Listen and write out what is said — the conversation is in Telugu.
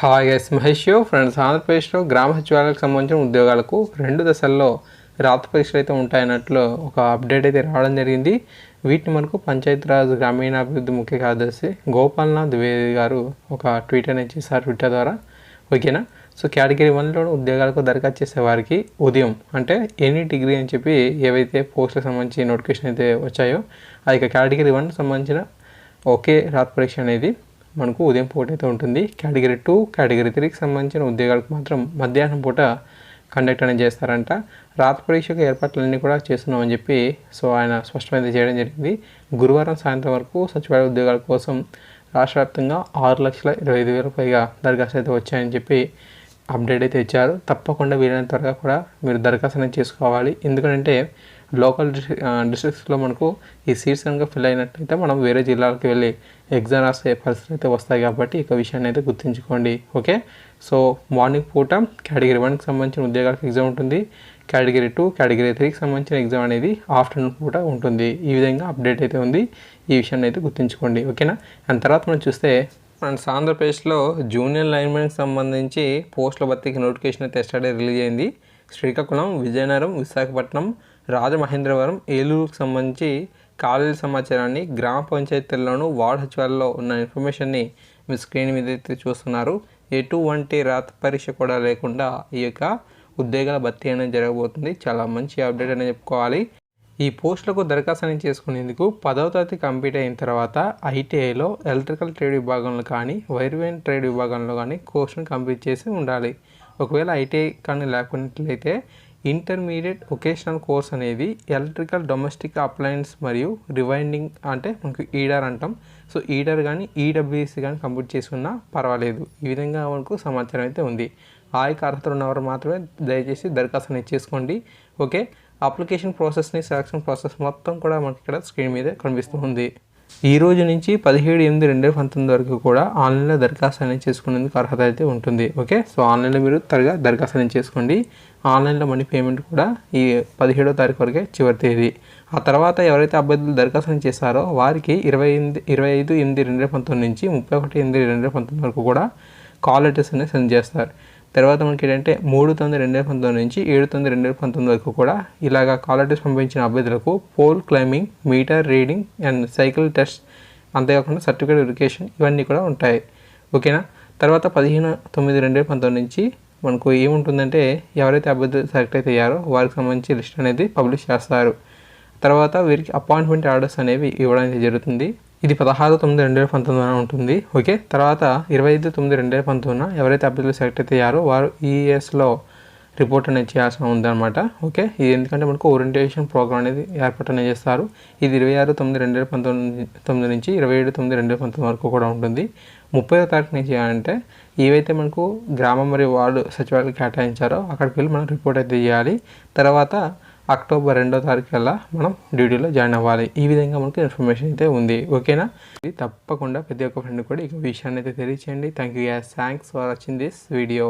హాయ్ ఎస్ మహేష్ ఫ్రెండ్స్ ఆంధ్రప్రదేశ్లో గ్రామ సచివాలయాలకు సంబంధించిన ఉద్యోగాలకు రెండు దశల్లో రాత పరీక్షలు అయితే ఉంటాయన్నట్లు ఒక అప్డేట్ అయితే రావడం జరిగింది. వీటిని మనకు పంచాయతీరాజ్ గ్రామీణాభివృద్ధి ముఖ్య కార్యదర్శి గోపాల్నాథ్ ద్వివేది గారు ఒక ట్వీట్ అనేది చేశారు ట్విట్టర్ ద్వారా. ఓకేనా సో కేటగిరీ వన్లో ఉద్యోగాలకు దరఖాస్తు చేసే వారికి ఉదయం అంటే ఎనీ డిగ్రీ అని చెప్పి ఏవైతే పోస్టులకు సంబంధించి నోటిఫికేషన్ అయితే వచ్చాయో అది యొక్క కేటగిరీ వన్ సంబంధించిన ఒకే రాత పరీక్ష అనేది మనకు ఉదయం పూట అయితే ఉంటుంది. కేటగిరీ టూ కేటగిరీ త్రీకి సంబంధించిన ఉద్యోగాలకు మాత్రం మధ్యాహ్నం పూట కండక్ట్ అనేది చేస్తారంట. రాత పరీక్షకు ఏర్పాట్లన్నీ కూడా చేస్తున్నామని చెప్పి సో ఆయన స్పష్టమైతే చేయడం జరిగింది. గురువారం సాయంత్రం వరకు సచివాలయ ఉద్యోగాల కోసం రాష్ట్ర వ్యాప్తంగా ఆరు లక్షల ఇరవై ఐదు వేల పైగా దరఖాస్తు అయితే వచ్చాయని చెప్పి అప్డేట్ అయితే ఇచ్చారు. తప్పకుండా వీలైనంత త్వరగా కూడా మీరు దరఖాస్తు అనేది చేసుకోవాలి. ఎందుకంటే లోకల్ డిస్ట్రిక్ట్స్లో మనకు ఈ సీట్స్ కనుక ఫిల్ అయినట్టయితే మనం వేరే జిల్లాలకు వెళ్ళి ఎగ్జామ్ రాసే పరిస్థితులు అయితే వస్తాయి కాబట్టి ఇక విషయాన్ని అయితే గుర్తుంచుకోండి. ఓకే? సో మార్నింగ్ పూట కేటగిరీ వన్కి సంబంధించిన ఉద్యోగాలకు ఎగ్జామ్ ఉంటుంది. కేటగిరీ టూ కేటగిరీ త్రీకి సంబంధించిన ఎగ్జామ్ అనేది ఆఫ్టర్నూన్ పూట ఉంటుంది. ఈ విధంగా అప్డేట్ అయితే ఉంది. ఈ విషయాన్ని అయితే గుర్తుంచుకోండి. ఓకేనా? అండ్ తర్వాత మనం చూస్తే మన ఆంధ్రప్రదేశ్లో జూనియర్ లైన్మెన్కి సంబంధించి పోస్టుల భర్తీకి నోటిఫికేషన్ అయితే ఎస్టర్డే రిలీజ్ అయింది. శ్రీకాకుళం విజయనగరం విశాఖపట్నం రాజమహేంద్రవరం ఏలూరుకు సంబంధించి ఖాళీల సమాచారాన్ని గ్రామ పంచాయతీల్లోనూ వార్డు సచివాలయంలో ఉన్న ఇన్ఫర్మేషన్ని మీ స్క్రీన్ మీద అయితే చూస్తున్నారు. ఎటువంటి రాత పరీక్ష కూడా లేకుండా ఈ యొక్క ఉద్యోగాల భర్తీ అనేది జరగబోతుంది. చాలా మంచి అప్డేట్ అనేది చెప్పుకోవాలి. ఈ పోస్టులకు దరఖాస్తు అనేది చేసుకునేందుకు పదవ తరగతి కంప్లీట్ అయిన తర్వాత ఐటీఐలో ఎలక్ట్రికల్ ట్రేడ్ విభాగంలో కానీ వైర్వేన్ ట్రేడ్ విభాగంలో కానీ కోర్సును కంప్లీట్ చేసి ఉండాలి. ఒకవేళ ఐటీఐ కానీ లేకున్నట్లయితే ఇంటర్మీడియట్ ఒకేషనల్ కోర్స్ అనేది ఎలక్ట్రికల్ డొమెస్టిక్ అప్లయన్స్ మరియు రివైండింగ్ అంటే మనకు ఈడర్ అంటాం. సో ఈడర్ కానీ ఈడబ్ల్యూఎస్సి కానీ కంప్లీట్ చేసుకున్నా పర్వాలేదు. ఈ విధంగా మనకు సమాచారం అయితే ఉంది. ఆ యొక్క అర్హతలు ఉన్నవారు మాత్రమే దయచేసి దరఖాస్తు అనేది చేసుకోండి. ఓకే? అప్లికేషన్ ప్రాసెస్ని సెలక్షన్ ప్రాసెస్ మొత్తం కూడా మనకి ఇక్కడ స్క్రీన్ మీద కనిపిస్తూ ఉంది. ఈ రోజు నుంచి పదిహేడు ఎనిమిది రెండు వేల పంతొమ్మిది వరకు కూడా ఆన్లైన్లో దరఖాస్తు అనేది చేసుకునేందుకు అర్హత అయితే ఉంటుంది. ఓకే? సో ఆన్లైన్లో మీరు త్వరగా దరఖాస్తు అనేది చేసుకోండి. ఆన్లైన్లో మనీ పేమెంట్ కూడా ఈ పదిహేడో తారీఖు వరకే చివరి తేదీ. ఆ తర్వాత ఎవరైతే అభ్యర్థులు దరఖాస్తు చేశారో వారికి ఇరవై ఎనిమిది ఇరవై ఐదు ఎనిమిది రెండు వేల పంతొమ్మిది నుంచి ముప్పై ఒకటి ఎనిమిది రెండు వేల పంతొమ్మిది వరకు కూడా కాల్ లెటర్స్ అనేది సెండ్ చేస్తారు. తర్వాత మనకి ఏంటంటే మూడు తొమ్మిది రెండు వేల పంతొమ్మిది నుంచి ఏడు తొమ్మిది రెండు వేల పంతొమ్మిది వరకు కూడా ఇలాగా కాలర్టీస్ పంపించిన అభ్యర్థులకు pole climbing meter reading and cycle test అంతేకాకుండా సర్టిఫికేట్ వెరిఫికేషన్ ఇవన్నీ కూడా ఉంటాయి. ఓకేనా? తర్వాత పదిహేను తొమ్మిది రెండు వేల పంతొమ్మిది నుంచి మనకు ఏముంటుందంటే ఎవరైతే అభ్యర్థులు సెలెక్ట్ అయితే అయ్యారో వారికి సంబంధించి లిస్ట్ అనేది పబ్లిష్ చేస్తారు. తర్వాత వీరికి అపాయింట్మెంట్ ఆర్డర్స్ అనేవి ఇవ్వడం అనేది జరుగుతుంది. ఇది పదహారు తొమ్మిది రెండు వేల పంతొమ్మిదిన ఉంటుంది. ఓకే? తర్వాత ఇరవై ఐదు తొమ్మిది రెండు వేల పంతొమ్మిదిన ఎవరైతే అభ్యర్థులు సెలెక్ట్ అయితే అయ్యారో వారు ఈఎస్లో రిపోర్ట్ అనేది చేయాల్సిన ఉందన్నమాట. ఓకే? ఇది ఎందుకంటే మనకు ఓరియంటేషన్ ప్రోగ్రామ్ అనేది ఏర్పాటు అనేది చేస్తారు. ఇది ఇరవై ఆరు తొమ్మిది రెండు వేల పంతొమ్మిది తొమ్మిది నుంచి ఇరవై ఏడు తొమ్మిది రెండు వేల పంతొమ్మిది వరకు కూడా ఉంటుంది. ముప్పై తారీఖు నుంచి చేయాలంటే ఏవైతే మనకు గ్రామం మరియు వార్డు సచివాలయాలు కేటాయించారో అక్కడికి వెళ్ళి మనం రిపోర్ట్ అయితే చేయాలి. తర్వాత అక్టోబర్ రెండో తారీఖు కల్లా మనం డ్యూటీలో జాయిన్ అవ్వాలి. ఈ విధంగా మనకి ఇన్ఫర్మేషన్ అయితే ఉంది. ఓకేనా? ఇది తప్పకుండా ప్రతి ఒక్క ఫ్రెండ్ కూడా ఈ విషయాన్ని అయితే తెలియచేయండి. Thank you guys thanks for watching this video